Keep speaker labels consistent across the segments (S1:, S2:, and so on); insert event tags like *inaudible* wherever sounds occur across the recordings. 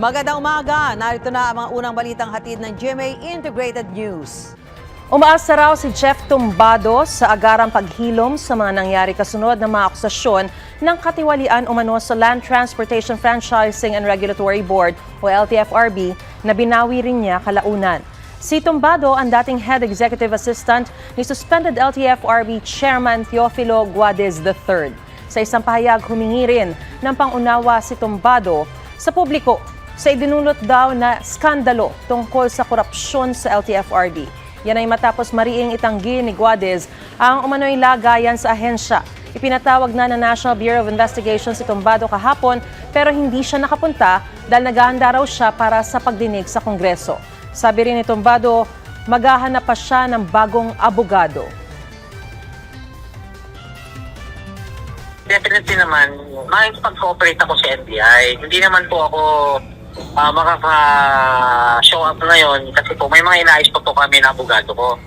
S1: Magandang umaga. Narito na ang mga unang balitang hatid ng GMA Integrated News.
S2: Umaasa raw si Jeff Tumbado sa agarang paghilom sa mga nangyari kasunod ng mga akusasyon ng katiwalian umano sa Land Transportation Franchising and Regulatory Board o LTFRB na binawi rin niya kalaunan. Si Tumbado ang dating Head Executive Assistant ni suspended LTFRB Chairman Teofilo Guadez III. Sa isang pahayag, humingi rin ng pangunawa si Tumbado sa publiko sa idinulot daw na skandalo tungkol sa korupsyon sa LTFRB. Yan ay matapos mariing itanggi ni Guadez ang umano'y lagayan sa ahensya. Ipinatawag na ng National Bureau of Investigation si Tumbado kahapon pero hindi siya nakapunta dahil naghahanda raw siya para sa pagdinig sa Kongreso. Sabi rin ni Tumbado, maghahanap pa siya ng bagong abogado.
S3: Definitely naman, makikipag-cooperate ako sa NBI. Hindi naman po ako ah, makaka-show up ngayon kasi po may mga inaayos pa po kami na abogado ko.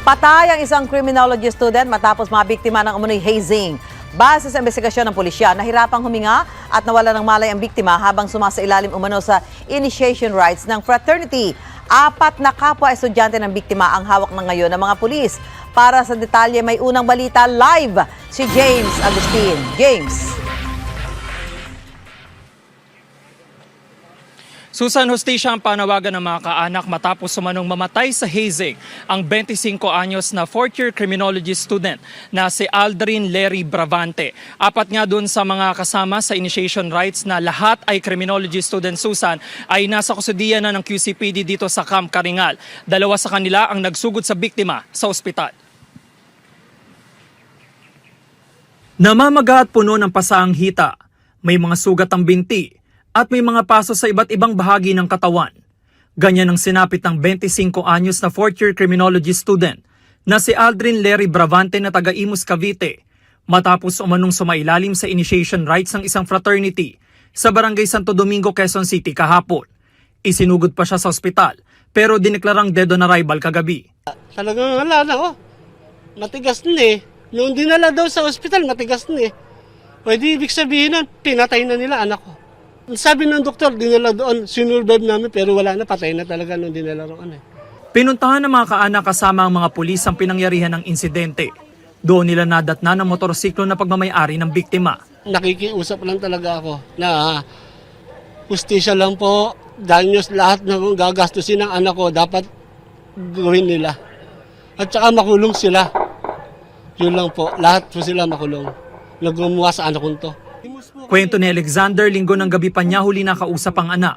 S1: Patay ang isang criminology student matapos mabiktima ng umunoy hazing. Base sa investigasyon ng pulisya, nahirapang huminga at nawala ng malay ang biktima habang sumasailalim umano sa initiation rights ng fraternity. Apat na kapwa estudyante ng biktima ang hawak na ngayon ng mga pulis. Para sa detalye, may unang balita live si James Agustin. James.
S4: Susan Hostisya ang panawagan ng mga kaanak matapos sumanong mamatay sa hazing ang 25 anyos na fourth-year criminology student na si Aldrin Larry Bravante. Apat nga doon sa mga kasama sa initiation rights na lahat ay criminology student Susan ay nasa kusudian na ng QCPD dito sa Camp Karingal. Dalawa sa kanila ang nagsugod sa biktima sa ospital. Namamaga at puno ng pasaang hita. May mga sugat ang binti at may mga paso sa iba't ibang bahagi ng katawan. Ganyan ang sinapit ng 25 anyos na fourth-year criminology student na si Aldrin Larry Bravante na taga Imus Cavite matapos umanong sumailalim sa initiation rights ng isang fraternity sa Barangay Santo Domingo, Quezon City kahapon. Isinugod pa siya sa ospital pero dineklarang dead on arrival kagabi.
S5: Talagang wala na, oh. Matigas na eh. Nung dinala daw sa ospital, matigas na eh. Pwede ibig sabihin nun, pinatay na nila anak ko. Sabi ng doktor, dinala doon, sinurvive namin, pero wala na, patay na talaga nung dinala roon eh.
S4: Pinuntahan ng mga kaanak kasama ang mga pulis ang pinangyarihan ng insidente. Doon nila nadatna ng motorsiklo na pagmamayari ng biktima.
S5: Nakikiusap lang talaga ako na justisya lang po, dahil nyo lahat na gagastusin ng anak ko, dapat gawin nila. At saka makulong sila. Yun lang po, lahat po sila makulong. Nagumuha sa anak ko to.
S4: Kwento ni Alexander, linggo ng gabi pa niya huli nakausap ang anak.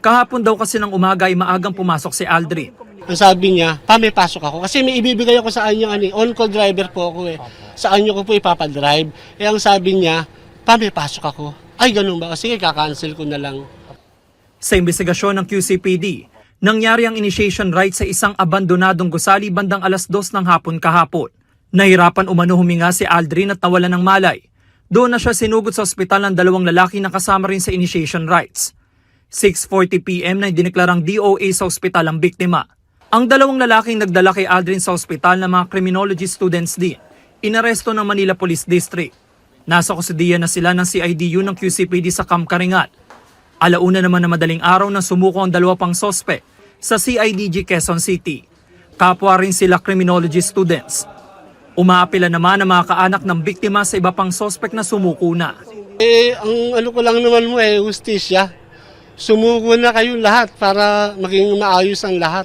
S4: Kahapon daw kasi ng umaga ay maagang pumasok si Aldrin.
S5: Ang sabi niya, pa may pasok ako. Kasi may ibibigay ako sa kanya, ano, eh, on-call driver po ako eh. Sa kanya ko po ipapadrive. Eh ang sabi niya, pa may pasok ako. Ay, ganun ba? Sige, kakancel ko na lang.
S4: Sa investigasyon ng QCPD, nangyari ang initiation right sa isang abandonadong gusali bandang alas dos ng hapon kahapon. Nahirapan umano huminga si Aldrin at nawala ng malay. Doon na siya sinugod sa ospital ng dalawang lalaki na kasama rin sa initiation rights. 6.40pm na dineklarang DOA sa ospital ang biktima. Ang dalawang lalaking nagdala kay Aldrin sa ospital na mga criminology students din, inaresto ng Manila Police District. Nasa kusudiya na sila ng CIDU ng QCPD sa Camp Karingal. Alauna naman na madaling araw na sumuko ang dalawa pang sospek sa CIDG Quezon City. Kapwa rin sila criminology students. Umaapila naman ang mga kaanak ng biktima sa iba pang sospek na sumuko na.
S5: Eh, ang ano ko lang naman mo eh, justisya. Sumuko na kayo lahat para maging maayos ang lahat.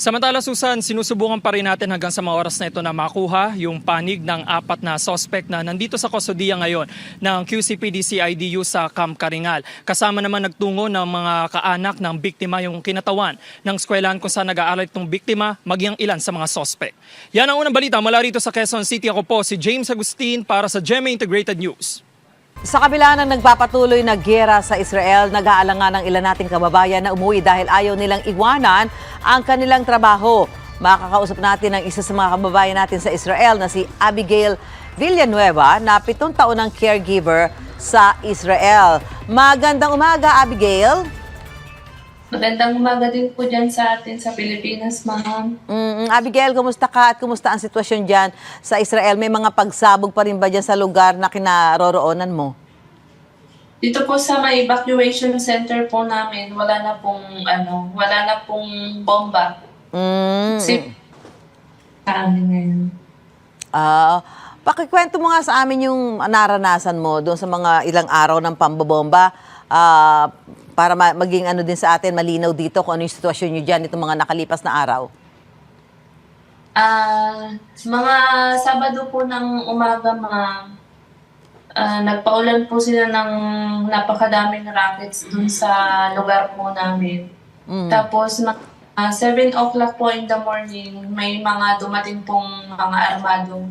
S4: Samantala Susan, sinusubukan pa rin natin hanggang sa mga oras na ito na makuha yung panig ng apat na suspect na nandito sa kustodiya ngayon ng QCPD CIDU sa Camp Karingal. Kasama naman nagtungo ng mga kaanak ng biktima yung kinatawan ng eskwelahan kung saan nag-aaral itong biktima, maging ilan sa mga suspect. Yan ang unang balita mula rito sa Quezon City. Ako po si James Agustin para sa GMA Integrated News.
S1: Sa kabila ng nagpapatuloy na gera sa Israel, nag-aalangan ng ilan nating kababayan na umuwi dahil ayaw nilang iwanan ang kanilang trabaho. Makakausap natin ang isa sa mga kababayan natin sa Israel na si Abigail Villanueva na pitong taon ng caregiver sa Israel. Magandang umaga, Abigail.
S6: Magandang umaga din po dyan sa atin sa Pilipinas, ma'am.
S1: Mm, Abigail, kumusta ka at kumusta ang sitwasyon dyan sa Israel? May mga pagsabog pa rin ba dyan sa lugar na kinaroroonan mo?
S6: Dito po sa may evacuation center po namin, wala na pong, ano, wala na pong bomba.
S1: Mm.
S6: Kasi sa amin ngayon.
S1: Ah, pakikwento mo nga sa amin yung naranasan mo doon sa mga ilang araw ng pambobomba ah, para ma- maging ano din sa atin malinaw dito kung ano yung sitwasyon nyo dyan itong mga nakalipas na araw.
S6: Ah, mga Sabado po ng umaga, ma'am, ah, nagpaulan po sila ng napakadaming rockets dun sa lugar po namin.
S1: Mm.
S6: Tapos, mag- ah, 7 o'clock po in the morning, may mga dumating pong mga armado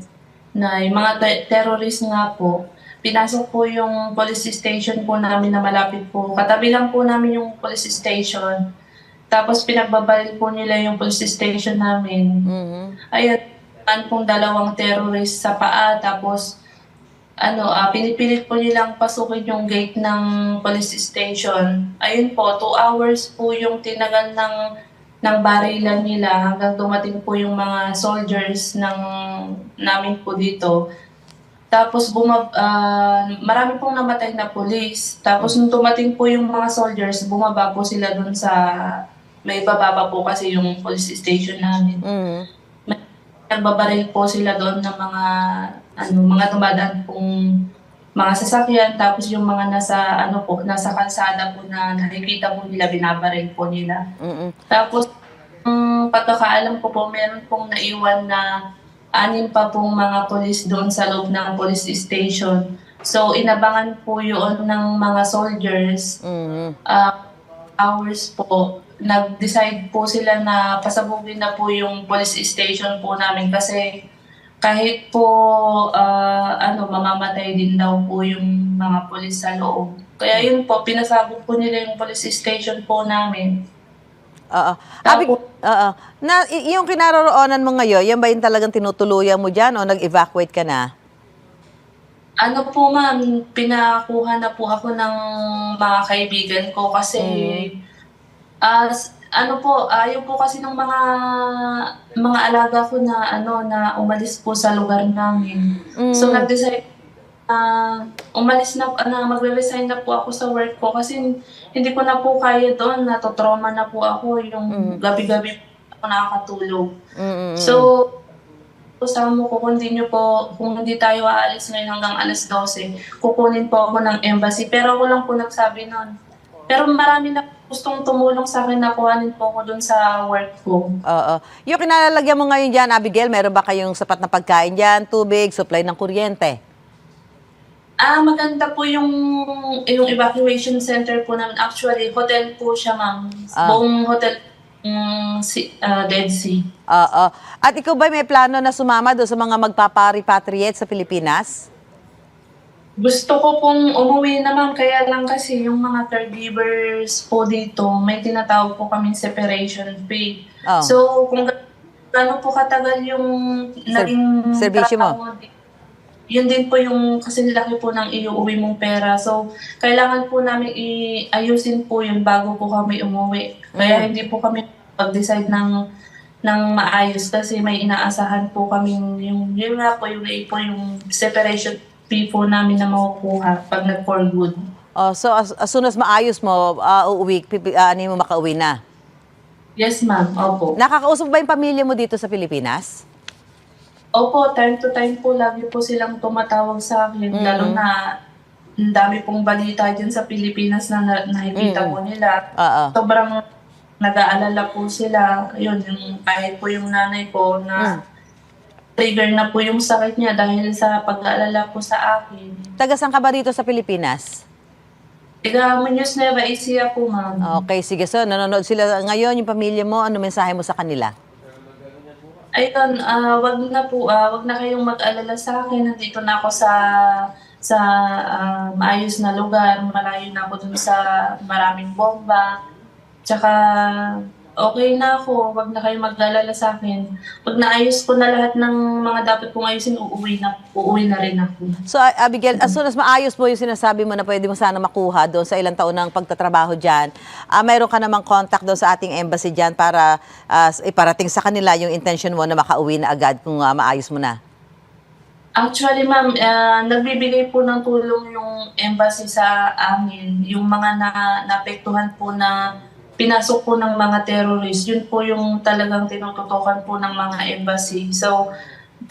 S6: na yung mga te- terrorist nga po. Pinasok po yung police station po namin na malapit po. Katabi lang po namin yung police station. Tapos pinagbabaril po nila yung police station namin.
S1: Mhm.
S6: Ayun, an pong dalawang terrorist sa paa. Tapos, ano, ah, pinipilit po nilang pasukin yung gate ng police station. Ayun po, two hours po yung tinagal ng ng barilan nila hanggang dumating po yung mga soldiers ng namin po dito. Tapos bumab ah, marami pong namatay na police. Tapos nung dumating po yung mga soldiers, bumaba po sila dun sa may bababa po kasi yung police station namin
S1: Mhm.
S6: nagbabaril po sila doon ng mga ano mga dumadaan pong mga sasakyan tapos yung mga nasa ano po nasa kalsada po na nakikita po nila binabaril po nila
S1: Mhm.
S6: tapos um, pagkakaalam ko po meron pong naiwan na anim pa pong mga polis doon sa loob ng police station so inabangan po yun ng mga soldiers
S1: Mhm.
S6: uh, hours po, nag-decide po sila na pasabugin na po yung police station po namin kasi kahit po ah, ano mamamatay din daw po yung mga polis sa loob. Kaya yun po, pinasabog po nila yung police station po namin.
S1: Oo. Abig, oo. Na, y- yung kinaroroonan mo ngayon, yan ba yung talagang tinutuluyan mo dyan o nag-evacuate ka na?
S6: Ano po ma'am, pinakuha na po ako ng mga kaibigan ko kasi ah, s- ano po, ayaw po kasi ng mga mga alaga ko na ano na umalis po sa lugar namin. So nag-decide na umalis na, na magre-resign na po ako sa work ko kasi hindi ko na po kaya doon, natotrauma na po ako yung gabi-gabi ako nakakatulog.
S1: Mhm.
S6: So, kasama mo ko, continue po, kung hindi tayo aalis ngayon hanggang alas 12, kukunin po ako ng embassy. Pero ako lang po nagsabi nun. Pero marami na gustong tumulong sa akin na kuhanin po ako dun sa work ko.
S1: Oo. Yung kinalalagyan mo ngayon dyan, Abigail, meron ba kayong sapat na pagkain dyan, tubig, supply ng kuryente?
S6: Ah, maganda po yung yung evacuation center po namin. Actually, hotel po siya, ma'am.
S1: Ah.
S6: Buong hotel mm, si, ah, Dead Sea.
S1: Oo. At ikaw ba may plano na sumama doon sa mga magpaparipatriate sa Pilipinas?
S6: Gusto ko pong umuwi naman, kaya lang kasi yung mga caregivers po dito, may tinatawag po kaming separation pay.
S1: Oh.
S6: So, kung ga- gaano po katagal yung naging
S1: serbisyo mo?
S6: trabaho di- yun din po yung kasi laki po ng iuwi mong pera. So, kailangan po namin i-ayusin po yun bago po kami umuwi. Kaya
S1: Mm.
S6: hindi po kami pag-decide ng ng maayos kasi may inaasahan po kami yung yun nga po yung po yung separation fee po namin na makukuha pag nag-for good.
S1: Oh, so as, as soon as maayos mo, uh, uuwi, pipi, uh, ano mo makauwi na.
S6: Yes, ma'am. Opo.
S1: Nakakausap ba yung pamilya mo dito sa Pilipinas?
S6: Opo, time to time po, lagi po silang tumatawag sa akin. Lalo na ang dami pong balita dyan sa Pilipinas na, na nakikita po nila.
S1: Oo.
S6: Sobrang nag-aalala po sila. Yun, yung, kahit po yung nanay ko na trigger na po yung sakit niya dahil sa pag-aalala po sa akin.
S1: Taga saan ka ba dito sa Pilipinas?
S6: Tiga Muñoz Nueva Ecija po, ma'am.
S1: Okay, sige. So, nanonood sila ngayon, yung pamilya mo, ano mensahe mo sa kanila?
S6: Ayun, ah wag na po, ah wag na kayong mag-alala sa akin. Nandito na ako sa sa ah, maayos na lugar. Malayo na ako dun sa maraming bomba. Tsaka okay na ako, wag na kayo maglalala sa akin. Pag naayos ko na lahat ng mga dapat kong ayusin, uuwi na, uuwi na rin ako.
S1: So, Abigail, as soon as maayos mo yung sinasabi mo na pwede mo sana makuha doon sa ilang taon ng pagtatrabaho dyan, ah, mayroon ka namang contact doon sa ating embassy dyan para ah, iparating sa kanila yung intention mo na makauwi na agad kung ah, maayos mo na.
S6: Actually, ma'am, ah, nagbibigay po ng tulong yung embassy sa amin. Yung mga na, naapektuhan po na pinasok po ng mga terrorist, yun po yung talagang tinututukan po ng mga embassy. So,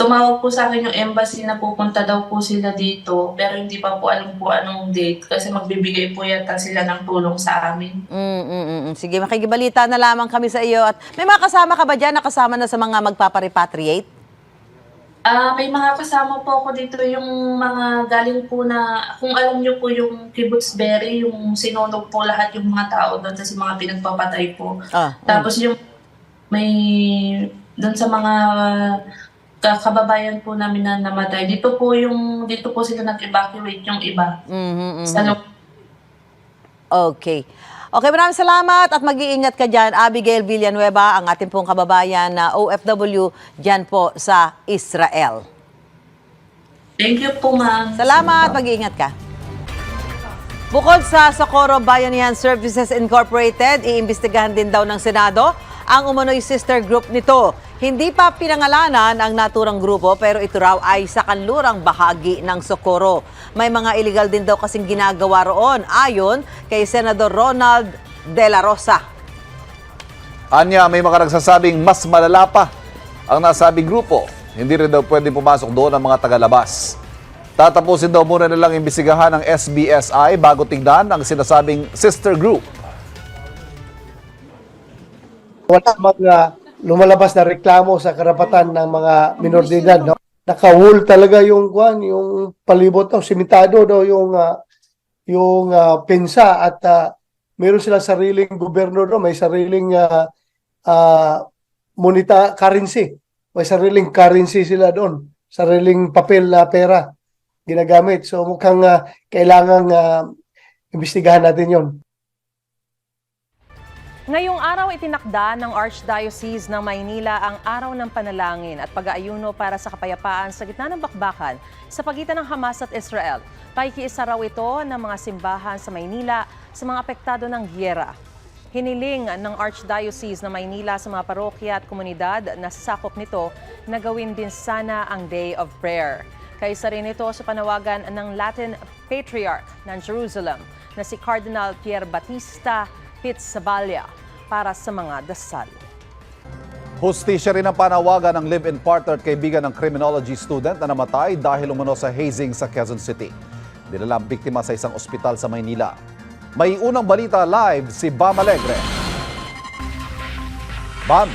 S6: tumawag po sa akin yung embassy na pupunta daw po sila dito, pero hindi pa po alam po anong date kasi magbibigay po yata sila ng tulong sa amin.
S1: Mm, mm, mm, mm. Sige, makikibalita na lamang kami sa iyo. At may mga kasama ka ba dyan na na sa mga magpaparepatriate?
S6: Ah, may mga kasama po ako dito yung mga galing po na kung alam niyo po yung Kibbutz Berry, yung sinunog po lahat yung mga tao doon kasi mga pinagpapatay po.
S1: Ah, mm.
S6: Tapos yung may doon sa mga ka- kababayan po namin na namatay. Dito po yung dito po sila nag-evacuate yung iba.
S1: Mhm, mhm.
S6: Sa lo-
S1: Okay. Okay, maraming salamat at mag-iingat ka dyan. Abigail Villanueva, ang ating pong kababayan na OFW dyan po sa Israel.
S6: Thank you po, ma'am.
S1: Salamat, mag-iingat ka. Bukod sa Socorro Bayanihan Services Incorporated, iimbestigahan din daw ng Senado ang umano'y sister group nito. Hindi pa pinangalanan ang naturang grupo pero ito raw ay sa kanlurang bahagi ng Socorro. May mga illegal din daw kasing ginagawa roon ayon kay Senador Ronald De La Rosa.
S7: Anya, may mga nagsasabing mas malala pa ang nasabing grupo. Hindi rin daw pwedeng pumasok doon ang mga tagalabas. Tatapusin daw muna nilang imbisigahan ng SBSI bago tignan ang sinasabing sister group.
S8: wala mga lumalabas na reklamo sa karapatan ng mga minor de edad. No? Nakahul talaga yung kwan, yung palibot ng simentado no, yung ah, yung ah, pensa at ah, meron silang sariling gobyerno no, may sariling ah, ah, moneta currency. May sariling currency sila doon, sariling papel na pera ginagamit. So mukhang ah, kailangan uh, imbestigahan natin 'yon.
S2: Ngayong araw itinakda ng Archdiocese ng Maynila ang Araw ng Panalangin at pag-aayuno para sa kapayapaan sa gitna ng bakbakan sa pagitan ng Hamas at Israel. Pakikiisa raw ito ng mga simbahan sa Maynila sa mga apektado ng gyera. Hiniling ng Archdiocese ng Maynila sa mga parokya at komunidad na sakop nito na gawin din sana ang Day of Prayer. Kaysa rin ito sa panawagan ng Latin Patriarch ng Jerusalem na si Cardinal Pier Batista Pizzaballa para sa mga dasal.
S7: Hustisya rin ang panawagan ng live-in partner at kaibigan ng criminology student na namatay dahil umano sa hazing sa Quezon City. Dinala ang biktima sa isang ospital sa Maynila. May unang balita live si Bam Alegre. Bam!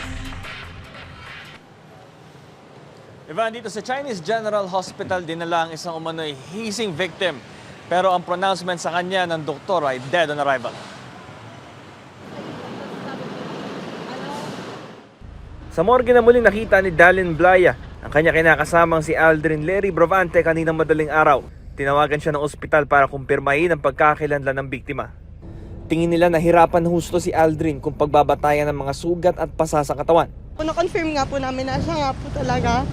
S9: Ivan, dito sa Chinese General Hospital, dinala ang isang umano'y hazing victim. Pero ang pronouncement sa kanya ng doktor ay dead on arrival.
S10: Sa morgue na muling nakita ni Dallin Blaya ang kanya kinakasamang si Aldrin Lery Brovante kaninang madaling araw. Tinawagan siya ng ospital para kumpirmahin ang pagkakilanlan ng biktima. Tingin nila nahirapan husto si Aldrin kung pagbabatayan ng mga sugat at pasa sa katawan.
S11: Na-confirm nga po namin na siya nga po talaga.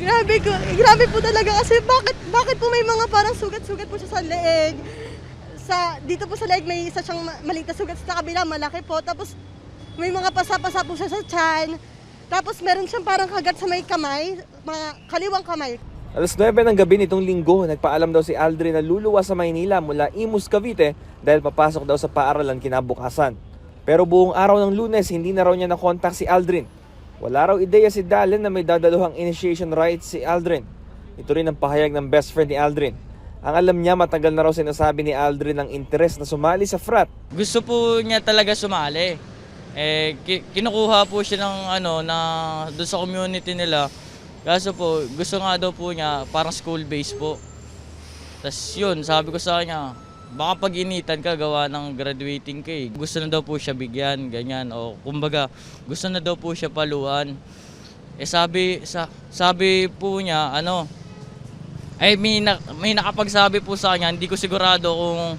S11: Grabe ko, grabe po talaga kasi bakit bakit po may mga parang sugat-sugat po siya sa leeg. Sa dito po sa leeg may isa siyang ma- maliit na sugat sa kabila malaki po tapos may mga pasa-pasa po siya sa tiyan. Tapos meron siyang parang kagat sa may kamay, mga kaliwang kamay.
S10: Alas 9 ng gabi nitong linggo, nagpaalam daw si Aldrin na luluwa sa Maynila mula Imus, Cavite dahil papasok daw sa paaralan kinabukasan. Pero buong araw ng lunes, hindi na raw niya nakontak si Aldrin. Wala raw ideya si Dallin na may dadaluhang initiation rights si Aldrin. Ito rin ang pahayag ng best friend ni Aldrin. Ang alam niya matagal na raw sinasabi ni Aldrin ang interes na sumali sa frat.
S12: gusto po niya talaga sumali. Eh, ki- kinukuha po siya ng ano, na doon sa community nila. Kaso po, gusto nga daw po niya, parang school-based po. Tapos yun, sabi ko sa kanya, baka pag initan ka, gawa ng graduating ka eh. Gusto na daw po siya bigyan, ganyan. O kumbaga, gusto na daw po siya paluan. Eh sabi, sa, sabi po niya, ano, ay may, na, may nakapagsabi po sa kanya, hindi ko sigurado kung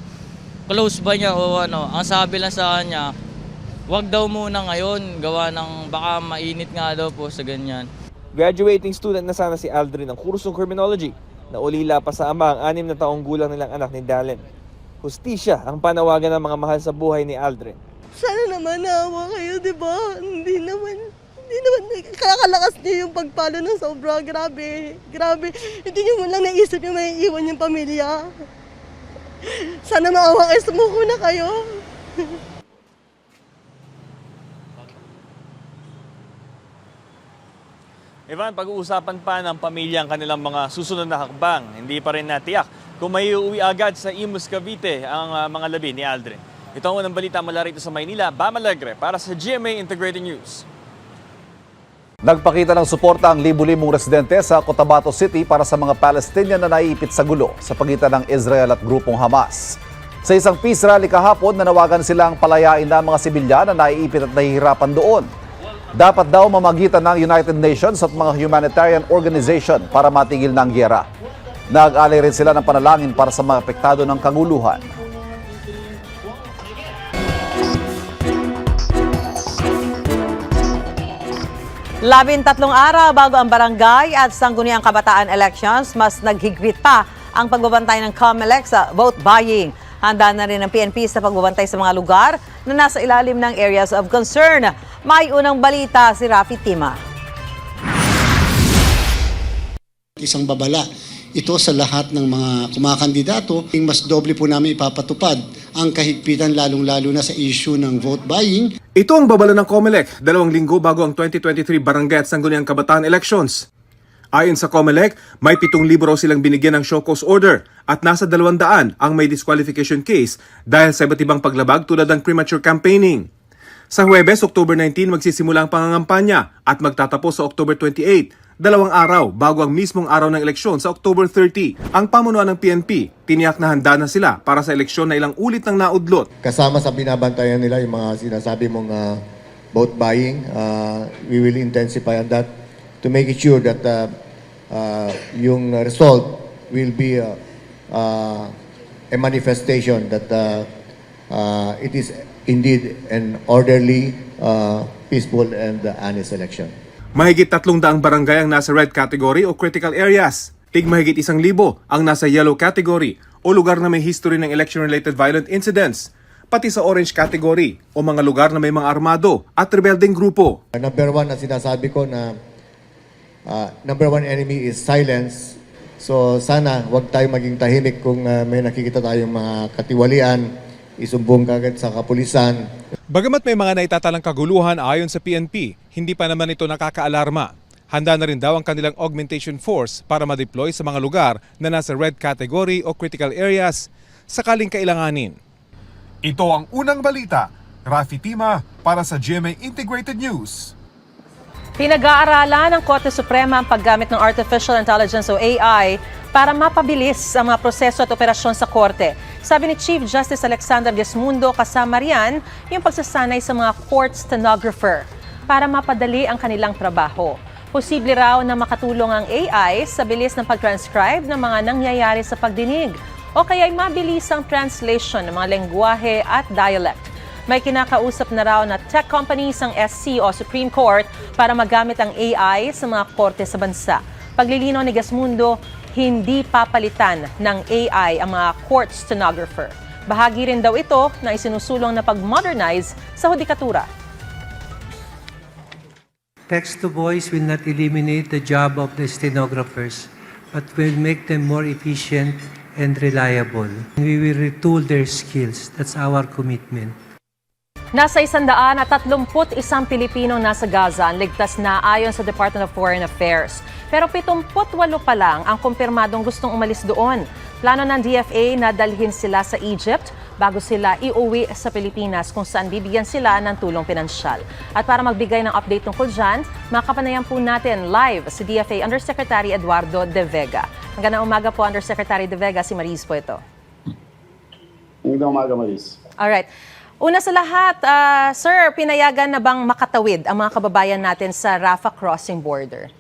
S12: close ba niya o ano. Ang sabi lang sa kanya, wag daw muna ngayon, gawa ng baka mainit nga daw po sa ganyan.
S10: Graduating student na sana si Aldrin ng kursong criminology na ulila pa sa ama ang anim na taong gulang nilang anak ni Dallin. Hustisya ang panawagan ng mga mahal sa buhay ni Aldrin.
S11: Sana naman naawa kayo, di ba? Hindi naman, hindi naman, kakalakas niyo yung pagpalo ng sobra. Grabe, grabe. Hindi niyo mo lang naisip yung may iwan yung pamilya. Sana maawa kayo, sumuko na kayo. *laughs*
S9: Ivan, pag-uusapan pa ng pamilya ang kanilang mga susunod na hakbang. Hindi pa rin natiyak kung may uuwi agad sa Imus Cavite ang ah, mga labi ni Aldrin. Ito ang unang balita mula rito sa Maynila, Bam Alegre para sa GMA Integrated News.
S7: Nagpakita ng suporta ang libu-libong residente sa Cotabato City para sa mga Palestinian na naiipit sa gulo sa pagitan ng Israel at grupong Hamas. Sa isang peace rally kahapon, nanawagan silang palayain na mga sibilyan na naiipit at nahihirapan doon. Dapat daw mamagitan ng United Nations at mga humanitarian organization para matigil ng gyera. Nag-alay rin sila ng panalangin para sa mga apektado ng kaguluhan.
S1: Labintatlong araw bago ang barangay at sangguniang kabataan elections, mas naghigpit pa ang pagbabantay ng COMELEC sa vote buying. Handa na rin ang PNP sa pagbabantay sa mga lugar na nasa ilalim ng areas of concern. May unang balita si Rafi Tima.
S13: isang babala ito sa lahat ng mga kumakandidato. Mas doble po namin ipapatupad ang kahigpitan lalong-lalo na sa issue ng vote buying.
S14: Ito ang babala ng COMELEC dalawang linggo bago ang 2023 Barangay at Sangguniang Kabataan Elections. Ayon sa COMELEC, may 7,000 raw silang binigyan ng show cause order at nasa 200 ang may disqualification case dahil sa iba't ibang paglabag tulad ng premature campaigning. Sa Huwebes, October 19, magsisimula ang pangangampanya at magtatapos sa October 28, dalawang araw bago ang mismong araw ng eleksyon sa October 30. Ang pamunuan ng PNP, tiniyak na handa na sila para sa eleksyon na ilang ulit ng naudlot.
S15: kasama sa binabantayan nila yung mga sinasabi mong uh, vote buying. Uh, we will intensify on that to make it sure that uh, uh, yung result will be uh, uh, a manifestation that uh, uh, it is indeed an orderly, uh, peaceful, and uh, honest election.
S14: Mahigit tatlong daang barangay ang nasa red category o critical areas. Tig mahigit isang libo ang nasa yellow category o lugar na may history ng election-related violent incidents. Pati sa orange category o mga lugar na may mga armado at rebelding grupo.
S15: Uh, number one na sinasabi ko na uh, number one enemy is silence. So sana wag tayo maging tahimik kung uh, may nakikita tayong mga katiwalian, isumbong kagad sa kapulisan,
S14: Bagamat may mga naitatalang kaguluhan ayon sa PNP, hindi pa naman ito nakakaalarma. Handa na rin daw ang kanilang augmentation force para ma-deploy sa mga lugar na nasa red category o critical areas sakaling kailanganin. Ito ang unang balita. Rafi Tima para sa GMA Integrated News.
S2: Pinag-aaralan ng Korte Suprema ang paggamit ng Artificial Intelligence o AI para mapabilis ang mga proseso at operasyon sa Korte. Sabi ni Chief Justice Alexander Gesmundo kasama riyan yung pagsasanay sa mga court stenographer para mapadali ang kanilang trabaho. Posible raw na makatulong ang AI sa bilis ng pag-transcribe ng mga nangyayari sa pagdinig o kaya'y mabilis ang translation ng mga lengguwahe at dialect. May kinakausap na raw na tech companies ang SC o Supreme Court para magamit ang AI sa mga korte sa bansa. Paglilinaw ni Gasmundo, hindi papalitan ng AI ang mga court stenographer. Bahagi rin daw ito na isinusulong na pag-modernize sa hudikatura.
S16: Text to voice will not eliminate the job of the stenographers, but will make them more efficient and reliable. We will retool their skills. That's our commitment.
S2: Nasa isandaan at tatlumput isang Pilipino nasa Gaza ang ligtas na ayon sa Department of Foreign Affairs. Pero 78 pa lang ang kumpirmadong gustong umalis doon. Plano ng DFA na dalhin sila sa Egypt bago sila iuwi sa Pilipinas kung saan bibigyan sila ng tulong pinansyal. At para magbigay ng update tungkol dyan, makapanayan po natin live si DFA Undersecretary Eduardo De Vega. Magandang umaga po Undersecretary De Vega, si Maris po ito.
S17: Magandang umaga, Maris.
S2: Alright. Una sa lahat, ah, sir, pinayagan na bang makatawid ang mga kababayan natin sa Rafah crossing border?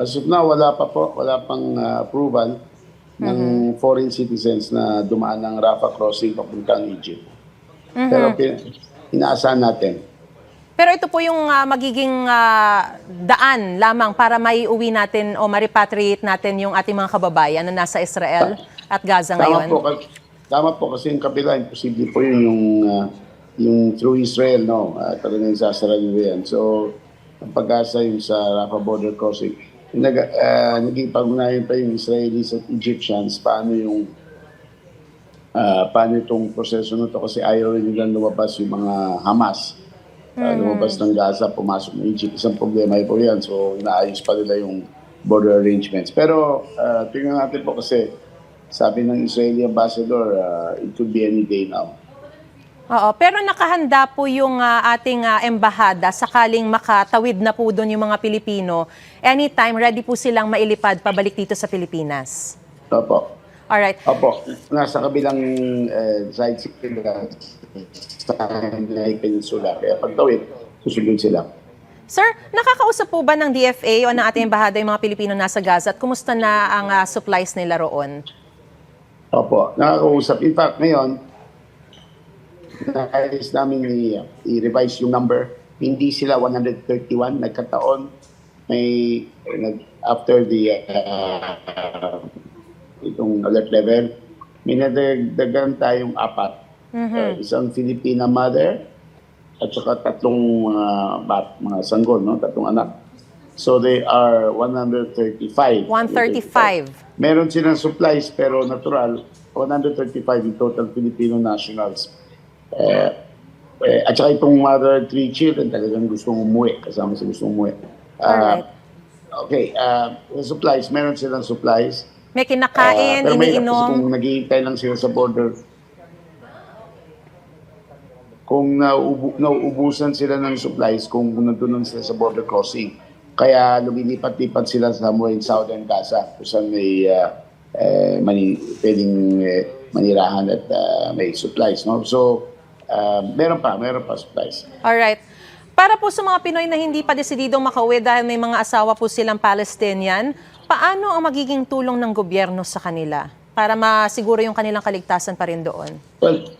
S17: As of now, wala pa po, wala pang uh, approval. ng foreign citizens na dumaan ng Rafah crossing papuntang Egypt.
S2: Mhm.
S17: Pero pin- inaasahan natin.
S2: Pero ito po yung ah, magiging ah, daan lamang para maiuwi natin o ma-repatriate natin yung ating mga kababayan na nasa Israel at Gaza
S17: Tama
S2: ngayon.
S17: po, tama po kasi yung kabila, imposible po yun yung, ah, yung through Israel, no? Uh, talagang sasara nila yan. So, ang pag-asa yung sa Rafah border crossing. Nag, ah, naging pag-unayan pa yung Israelis at Egyptians, paano yung ah, paano itong proseso na to kasi ayaw rin nilang lumabas yung mga Hamas. Ah, lumabas ng Gaza, pumasok ng Egypt. Isang problema po yan. So, inaayos pa nila yung border arrangements. Pero, ah, tingnan natin po kasi sabi ng Israeli ambassador, ah, it could be any day now.
S2: Oo, pero nakahanda po yung ah, ating ah, embahada sakaling makatawid na po doon yung mga Pilipino. Anytime, ready po silang mailipad pabalik dito sa Pilipinas.
S17: Opo.
S2: Alright.
S17: Opo. Nasa kabilang uh, side sila sa Sinai Peninsula. Kaya pagtawid, susundin sila.
S2: Sir, nakakausap po ba ng DFA o ng ating embahada yung mga Pilipino nasa Gaza at kumusta na ang ah, supplies nila roon?
S17: Opo. Nakakausap. In fact, ngayon, nais namin i-revise yung number. Hindi sila 131 nagkataon. May nag, after the uh, itong alert level, may nadagdagan tayong apat. Uh, isang Filipina mother at saka tatlong mga bat, mga sanggol, no? tatlong anak. So they are 135.
S2: 135.
S17: Meron silang supplies pero natural, 135 yung total Filipino nationals. Eh, eh, at saka itong mother, three children, talagang gustong umuwi, kasama sa gustong umuwi.
S2: Alright.
S17: Okay, uh, supplies, meron silang supplies.
S2: May kinakain,
S17: pero may kasi
S2: iniinom.
S17: kung naghihintay lang sila sa border, kung nauubu, nauubusan sila ng supplies, kung nandun sila sa border crossing, kaya lumilipat-lipat sila somewhere in southern Gaza, kung saan may uh, eh, mani, pwedeng eh, manirahan at uh, may supplies. No? So, uh, meron pa, meron pa supplies.
S2: Alright. Para po sa mga Pinoy na hindi pa desididong makauwi dahil may mga asawa po silang Palestinian, paano ang magiging tulong ng gobyerno sa kanila para masiguro yung kanilang kaligtasan pa rin doon?
S17: Well,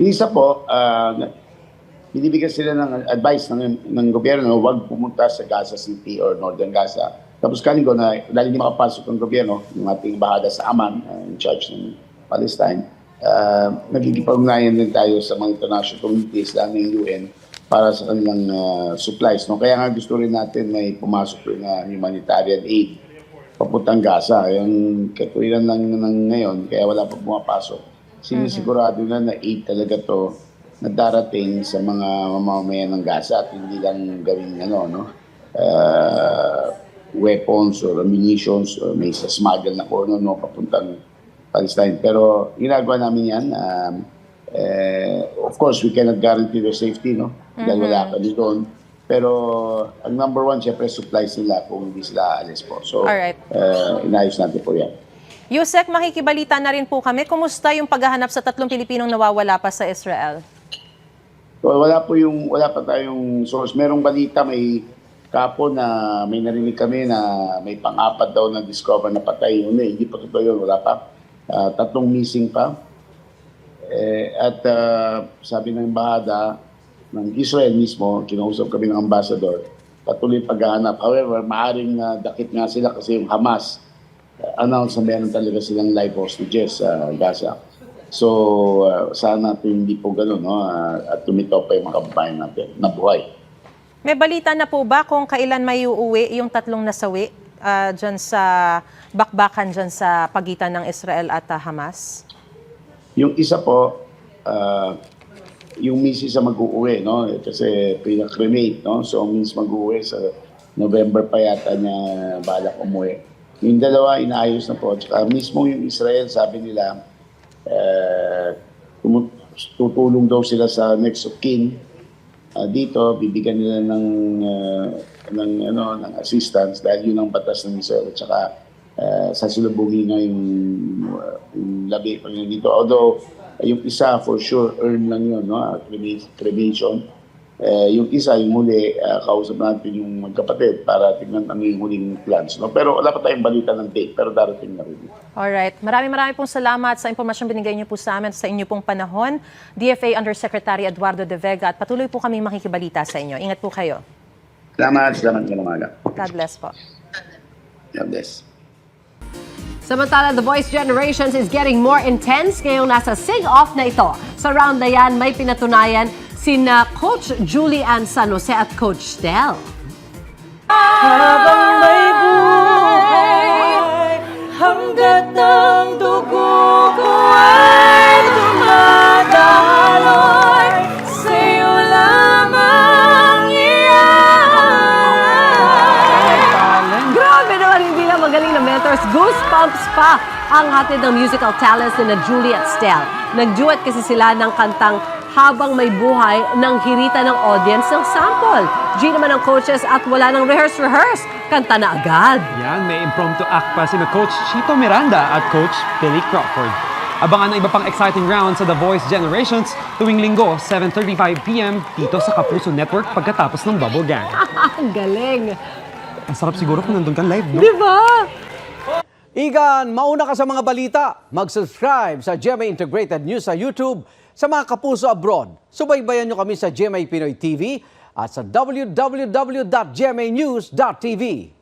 S17: isa po, uh, binibigyan sila ng advice ng, ng gobyerno, huwag pumunta sa Gaza City or Northern Gaza. Tapos kanigo na dahil hindi makapasok ng gobyerno, yung ating bahada sa Aman, uh, in charge ng Palestine, uh, nagkikipag-ugnayan din tayo sa mga international communities, lalo ng UN, para sa kanilang uh, supplies. No? Kaya nga gusto rin natin may pumasok rin na humanitarian aid papuntang Gaza. Yung katuwiran lang ng ngayon, kaya wala pa pumapasok. Sinisigurado na na aid talaga to na darating sa mga mamamayan ng Gaza at hindi lang gawing ano, no? Uh, weapons or munitions or may sa smuggle na ano, no, papuntang Palestine. Pero ginagawa namin yan. Um, eh, of course, we cannot guarantee their safety, no? Dahil wala kami doon. Pero ang number one, syempre, supplies nila kung hindi sila aalis po. So,
S2: Alright.
S17: uh, inayos natin po yan.
S2: Yusek, makikibalita na rin po kami. Kumusta yung paghahanap sa tatlong Pilipinong nawawala pa sa Israel?
S17: So, wala po yung, wala pa tayong source. Merong balita, may kapo na may narinig kami na may pang-apat daw na discover na patay. Yun eh, hindi pa totoo yun, wala pa. Ah, tatlong missing pa. Eh, at ah, sabi ng embahada ng Israel mismo, kinausap kami ng ambassador, patuloy paghahanap. However, maaring na dakit nga sila kasi yung Hamas uh, announce na meron talaga silang live hostages sa Gaza. So, uh, sana po hindi po gano'n, no? Uh, at tumitaw pa yung mga kababayan natin na buhay.
S2: May balita na po ba kung kailan may uuwi yung tatlong nasawi uh, dyan sa bakbakan dyan sa pagitan ng Israel at ah, Hamas?
S17: Yung isa po, uh, yung misis sa mag-uuwi, no? Kasi pinakremate, no? So, misis mag-uuwi sa November pa yata niya balak umuwi. Yung dalawa, inaayos na po. Tsaka mismo yung Israel, sabi nila, tumu- tutulong daw sila sa next of kin. Ah, dito, bibigyan nila ng, ah, ng, ano, ng assistance dahil yun ang batas ng Israel. At saka, uh, sasalubungin nga yung, uh, yung labi pag dito. Although, yung isa for sure earn lang yun, no? Cremation. Eh, yung isa, yung huli, ah, kausap natin yung magkapatid para tingnan ang yung huling plans. No? Pero wala pa tayong balita ng date, pero darating na rin.
S2: Alright. Maraming maraming pong salamat sa impormasyong binigay niyo po sa amin sa inyo pong panahon. DFA Undersecretary Eduardo De Vega at patuloy po kami makikibalita sa inyo. Ingat po kayo.
S17: Salamat, salamat ka umaga.
S2: God bless po.
S17: God bless.
S18: Samantala, The Voice Generations is getting more intense ngayong nasa sing-off na ito. Sa round na yan, may pinatunayan sina Coach Julie Ann San Jose at Coach Stel.
S19: Habang may buhay, hanggat ang dugo ko ay dumadaloy, sa'yo lamang iyan.
S18: Grabe naman, hindi lang magaling na mentors. Goosebumps pa ang hatid ng musical talents ni na Julie at Stel. Nag-duet kasi sila ng kantang habang may buhay ng hirita ng audience ng sample. G naman ang coaches at wala nang rehearse-rehearse. Kanta na agad.
S20: Yan, may impromptu act pa si Coach Chito Miranda at Coach Billy Crawford. Abangan ang iba pang exciting rounds sa The Voice Generations tuwing linggo, 7.35pm dito sa Kapuso Network pagkatapos ng Bubble Gang. *laughs*
S18: Ang galing.
S20: Ang sarap siguro kung nandun ka live, no?
S18: Di ba?
S21: Igan, mauna ka sa mga balita. Mag-subscribe sa GMA Integrated News sa YouTube sa mga kapuso abroad. Subaybayan nyo kami sa GMA Pinoy TV at sa www.gmanews.tv.